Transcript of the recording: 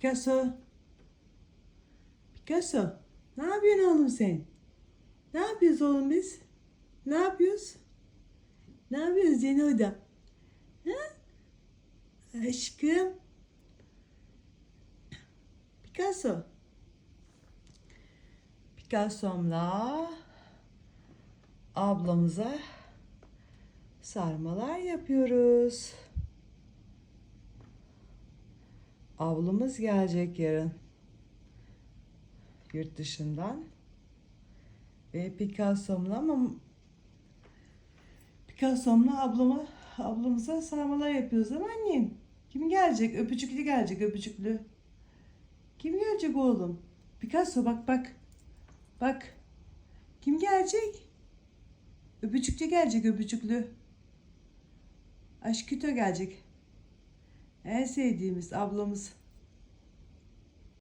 Picasso. Picasso. Ne yapıyorsun oğlum sen? Ne yapıyoruz oğlum biz? Ne yapıyoruz? Ne yapıyoruz yeni oda? Ha? Aşkım. Picasso. Picasso'mla ablamıza sarmalar yapıyoruz. Ablamız gelecek yarın. Yurt dışından. Ve Picasso'mla ama Picasso'mla ablama ablamıza sarmalar yapıyoruz mi annem? Kim gelecek? Öpücüklü gelecek öpücüklü. Kim gelecek oğlum? Picasso bak bak. Bak. Kim gelecek? Öpücüklü gelecek öpücüklü. Aşküto gelecek. En sevdiğimiz ablamız.